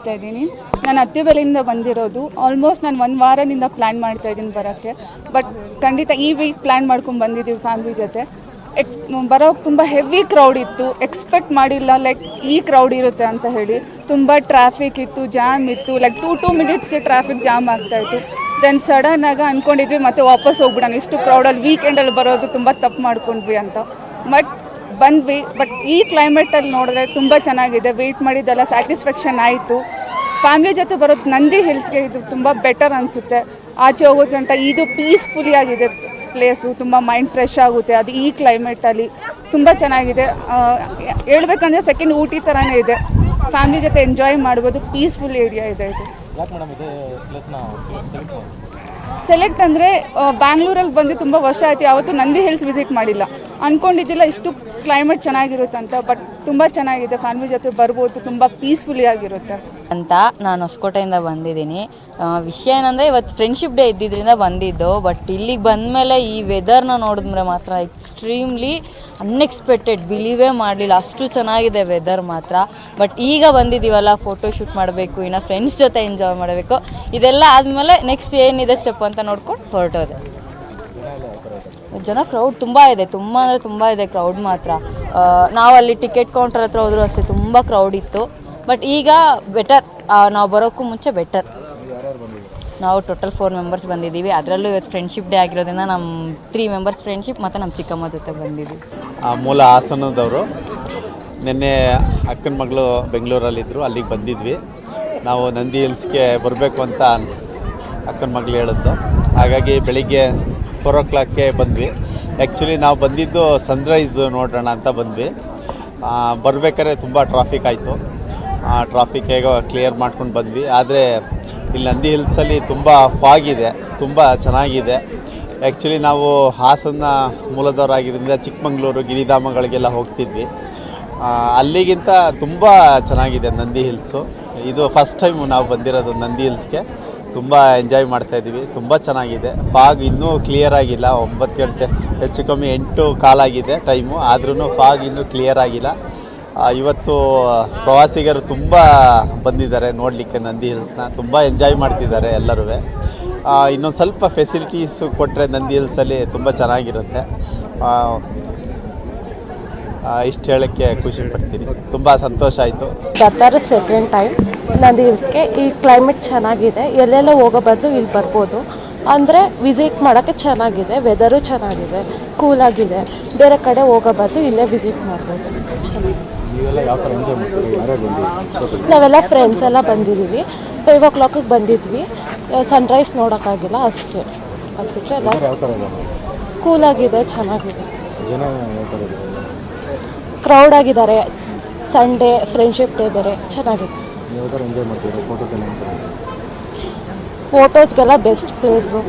ಮಾಡ್ತಾ ಇದ್ದೀನಿ. ನಾನು ಹತ್ತಿಬೆಲೆಯಿಂದ ಬಂದಿರೋದು. ಆಲ್ಮೋಸ್ಟ್ ನಾನು ಒಂದು ವಾರದಿಂದ ಪ್ಲ್ಯಾನ್ ಮಾಡ್ತಾ ಇದ್ದೀನಿ ಬರೋಕ್ಕೆ. ಬಟ್ ಖಂಡಿತ ಈ ವೀಕ್ ಪ್ಲ್ಯಾನ್ ಮಾಡ್ಕೊಂಡು ಬಂದಿದ್ದೀವಿ ಫ್ಯಾಮ್ಲಿ ಜೊತೆ. ಎಕ್ಸ್ ಬರೋಕ್ಕೆ ತುಂಬ ಹೆವಿ ಕ್ರೌಡ್ ಇತ್ತು. ಎಕ್ಸ್ಪೆಕ್ಟ್ ಮಾಡಿಲ್ಲ ಲೈಕ್ ಈ ಕ್ರೌಡ್ ಇರುತ್ತೆ ಅಂತ ಹೇಳಿ. ತುಂಬ ಟ್ರಾಫಿಕ್ ಇತ್ತು ಜಾಮ್ ಇತ್ತು. ಲೈಕ್ ಟೂ ಟೂ ಮಿನಿಟ್ಸ್ಗೆ ಟ್ರಾಫಿಕ್ ಜಾಮ್ ಆಗ್ತಾ ಇತ್ತು. ದೆನ್ ಸಡನ್ ಆಗಿ ಅಂದ್ಕೊಂಡಿದ್ವಿ ಮತ್ತೆ ವಾಪಸ್ ಹೋಗ್ಬಿಡೋಣ. ಇಷ್ಟು ಕ್ರೌಡಲ್ಲಿ ವೀಕೆಂಡಲ್ಲಿ ಬರೋದು ತುಂಬ ತಪ್ಪು ಮಾಡ್ಕೊಂಡ್ವಿ ಅಂತ. ಬಟ್ ಬಂದ್ವಿ ಬಟ್ ಈ ಕ್ಲೈಮೇಟಲ್ಲಿ ನೋಡಿದ್ರೆ ತುಂಬ ಚೆನ್ನಾಗಿದೆ. ವೆಯ್ಟ್ ಮಾಡಿದ್ದೆಲ್ಲ ಸ್ಯಾಟಿಸ್ಫ್ಯಾಕ್ಷನ್ ಆಯಿತು. ಫ್ಯಾಮ್ಲಿ ಜೊತೆ ಬರೋದು ನಂದಿ ಹಿಲ್ಸ್ಗೆ ಇದು ತುಂಬ ಬೆಟರ್ ಅನಿಸುತ್ತೆ. ಆಚೆ ಹೋಗೋದ್ಗಂಟ ಇದು ಪೀಸ್ಫುಲಿ ಆಗಿದೆ ಪ್ಲೇಸು ತುಂಬ ಮೈಂಡ್ ಫ್ರೆಶ್ ಆಗುತ್ತೆ. ಅದು ಈ ಕ್ಲೈಮೇಟಲ್ಲಿ ತುಂಬ ಚೆನ್ನಾಗಿದೆ. ಹೇಳ್ಬೇಕಂದ್ರೆ ಸೆಕೆಂಡ್ ಊಟಿ ಥರನೇ ಇದೆ. ಫ್ಯಾಮ್ಲಿ ಜೊತೆ ಎಂಜಾಯ್ ಮಾಡ್ಬೋದು. ಪೀಸ್ಫುಲ್ ಏರಿಯಾ ಇದೆ ಇದು. ಸೆಲೆಕ್ಟ್ ಅಂದರೆ ಬ್ಯಾಂಗ್ಳೂರಲ್ಲಿ ಬಂದು ತುಂಬ ವರ್ಷ ಆಯಿತು, ಯಾವತ್ತೂ ನಂದಿ ಹಿಲ್ಸ್ ವಿಸಿಟ್ ಮಾಡಿಲ್ಲ. ಅಂದ್ಕೊಂಡಿದ್ದಿಲ್ಲ ಇಷ್ಟು ಕ್ಲೈಮೇಟ್ ಚೆನ್ನಾಗಿರುತ್ತಂತ ಬಟ್ ತುಂಬ ಚೆನ್ನಾಗಿದೆ, ಫ್ಯಾಮಿಲಿ ಜೊತೆ ಬರ್ಬೋದು, ತುಂಬ ಪೀಸ್ಫುಲಿ ಆಗಿರುತ್ತೆ. ಅಂತ ನಾನು ಹೊಸಕೋಟೆಯಿಂದ ಬಂದಿದ್ದೀನಿ. ವಿಷಯ ಏನಂದರೆ ಇವತ್ತು ಫ್ರೆಂಡ್ಶಿಪ್ ಡೇ ಇದ್ದಿದ್ದರಿಂದ ಬಂದಿದ್ದು ಬಟ್ ಇಲ್ಲಿಗೆ ಬಂದಮೇಲೆ ಈ ವೆದರ್ನ ನೋಡಿದ್ರೆ ಮಾತ್ರ ಎಕ್ಸ್ಟ್ರೀಮ್ಲಿ ಅನ್ಎಕ್ಸ್ಪೆಕ್ಟೆಡ್ ಬಿಲೀವೇ ಮಾಡಲಿಲ್ಲ. ಅಷ್ಟು ಚೆನ್ನಾಗಿದೆ ವೆದರ್ ಮಾತ್ರ. ಬಟ್ ಈಗ ಬಂದಿದ್ದೀವಲ್ಲ ಫೋಟೋ ಶೂಟ್ ಮಾಡಬೇಕು, ಇನ್ನು ಫ್ರೆಂಡ್ಸ್ ಜೊತೆ ಎಂಜಾಯ್ ಮಾಡಬೇಕು. ಇದೆಲ್ಲ ಆದಮೇಲೆ ನೆಕ್ಸ್ಟ್ ಏನಿದೆ ಸ್ಟೆಪ್ ಅಂತ ನೋಡ್ಕೊಂಡು ಹೊರಟೋದೆ. ಜನ ಕ್ರೌಡ್ ತುಂಬ ಇದೆ. ತುಂಬ ಅಂದರೆ ತುಂಬ ಇದೆ ಕ್ರೌಡ್ ಮಾತ್ರ. ನಾವು ಅಲ್ಲಿ ಟಿಕೆಟ್ ಕೌಂಟರ್ ಹತ್ರ ಹೋದ್ರು ಅಷ್ಟೇ ತುಂಬ ಕ್ರೌಡ್ ಇತ್ತು. ಬಟ್ ಈಗ ಬೆಟರ್ ನಾವು ಬರೋಕ್ಕೂ ಮುಂಚೆ ಬೆಟರ್ ನಾವು ಟೋಟಲ್ ಫೋರ್ ಮೆಂಬರ್ಸ್ ಬಂದಿದ್ದೀವಿ. ಅದರಲ್ಲೂ ಇವತ್ತು ಫ್ರೆಂಡ್ಶಿಪ್ ಡೇ ಆಗಿರೋದ್ರಿಂದ ನಮ್ಮ ತ್ರೀ ಮೆಂಬರ್ಸ್ ಫ್ರೆಂಡ್ಶಿಪ್ ಮತ್ತು ನಮ್ಮ ಚಿಕ್ಕಮ್ಮ ಜೊತೆ ಬಂದಿದ್ದೀವಿ. ಮೂಲ ಹಾಸನದವರು. ನಿನ್ನೆ ಅಕ್ಕನ ಮಗಳು ಬೆಂಗಳೂರಲ್ಲಿದ್ದರು ಅಲ್ಲಿಗೆ ಬಂದಿದ್ವಿ. ನಾವು ನಂದಿ ಹಿಲ್ಸ್ಗೆ ಬರಬೇಕು ಅಂತ ಅಕ್ಕನ ಮಗಳು ಹೇಳಿದ್ದು. ಹಾಗಾಗಿ ಬೆಳಿಗ್ಗೆ ಫೋರ್ ಓ ಕ್ಲಾಕ್ಗೆ ಬಂದ್ವಿ. ಆ್ಯಕ್ಚುಲಿ ನಾವು ಬಂದಿದ್ದು ಸನ್ರೈಸ್ ನೋಡೋಣ ಅಂತ ಬಂದ್ವಿ. ಬರಬೇಕಾದ್ರೆ ತುಂಬ ಟ್ರಾಫಿಕ್ ಆಯಿತು. ಟ್ರಾಫಿಕ್ ಹೇಗೋ ಕ್ಲಿಯರ್ ಮಾಡ್ಕೊಂಡು ಬಂದ್ವಿ. ಆದರೆ ಇಲ್ಲಿ ನಂದಿ ಹಿಲ್ಸಲ್ಲಿ ತುಂಬ ಫಾಗ್ ಇದೆ ತುಂಬ ಚೆನ್ನಾಗಿದೆ. ಆ್ಯಕ್ಚುಲಿ ನಾವು ಹಾಸನ ಮೂಲದವರಾಗಿದ್ದರಿಂದ ಚಿಕ್ಕಮಂಗ್ಳೂರು ಗಿರಿಧಾಮಗಳಿಗೆಲ್ಲ ಹೋಗ್ತಿದ್ವಿ. ಅಲ್ಲಿಗಿಂತ ತುಂಬ ಚೆನ್ನಾಗಿದೆ ನಂದಿ ಹಿಲ್ಸು ಇದು ಫಸ್ಟ್ ಟೈಮು ನಾವು ಬಂದಿರೋದು ನಂದಿ ಹಿಲ್ಸ್ಗೆ ತುಂಬ ಎಂಜಾಯ್ ಮಾಡ್ತಾ ಇದ್ದೀವಿ. ತುಂಬ ಚೆನ್ನಾಗಿದೆ. ಫಾಗ್ ಇನ್ನೂ ಕ್ಲಿಯರ್ ಆಗಿಲ್ಲ. ಒಂಬತ್ತು ಗಂಟೆ ಹೆಚ್ಚು ಕಮ್ಮಿ ಎಂಟು ಕಾಲಾಗಿದೆ ಟೈಮು ಆದ್ರೂ ಫಾಗ್ ಇನ್ನೂ ಕ್ಲಿಯರ್ ಆಗಿಲ್ಲ. ಆ, ಇವತ್ತು ಪ್ರವಾಸಿಗರು ತುಂಬ ಬಂದಿದ್ದಾರೆ ನೋಡಲಿಕ್ಕೆ ನಂದಿ ಹಿಲ್ಸ್ನ. ತುಂಬ ಎಂಜಾಯ್ ಮಾಡ್ತಿದ್ದಾರೆ ಎಲ್ಲರೂ ಇನ್ನೊಂದು ಸ್ವಲ್ಪ ಫೆಸಿಲಿಟೀಸು ಕೊಟ್ಟರೆ ನಂದಿ ಹಿಲ್ಸಲ್ಲಿ ತುಂಬ ಚೆನ್ನಾಗಿರುತ್ತೆ. ಇಷ್ಟು ಹೇಳೋಕ್ಕೆ ಖುಷಿ ಪಡ್ತೀನಿ. ತುಂಬ ಸಂತೋಷ ಆಯಿತು. ಬರ್ತಾರೆ ಸೆಕೆಂಡ್ ಟೈಮ್ ನಂದಿ ಹಿಲ್ಸ್ಗೆ ಈ ಕ್ಲೈಮೇಟ್ ಚೆನ್ನಾಗಿದೆ. ಎಲ್ಲೆಲ್ಲ ಹೋಗೋ ಬದಲು ಇಲ್ಲಿ ಬರ್ಬೋದು. ಅಂದರೆ ವಿಸಿಟ್ ಮಾಡೋಕ್ಕೆ ಚೆನ್ನಾಗಿದೆ ವೆದರು ಚೆನ್ನಾಗಿದೆ ಕೂಲಾಗಿದೆ ಬೇರೆ ಕಡೆ ಹೋಗೋ ಬದಲು ಇಲ್ಲೇ ವಿಸಿಟ್ ಮಾಡ್ಬೋದು. ಚೆನ್ನಾಗಿ ನೀವೆಲ್ಲ ಫ್ರೆಂಡ್ಸ್ ಎಲ್ಲ ಬಂದಿದ್ದೀವಿ. ಫೈವ್ ಓ ಕ್ಲಾಕಿಗೆ ಬಂದಿದ್ವಿ. ಸನ್ರೈಸ್ ನೋಡೋಕ್ಕಾಗಿಲ್ಲ ಅಷ್ಟೇ. ಅದು ಬಿಟ್ಟರೆ ಎಲ್ಲ ಕೂಲಾಗಿದೆ ಚೆನ್ನಾಗಿದೆ. ಕ್ರೌಡ್ ಆಗಿದ್ದಾರೆ. ಸಂಡೇ ಫ್ರೆಂಡ್ಶಿಪ್ ಡೇ ಬೇರೆ ಚೆನ್ನಾಗಿದೆ. ಫೋಟೋಸ್ಗೆಲ್ಲ ಬೆಸ್ಟ್ ಪ್ಲೇಸು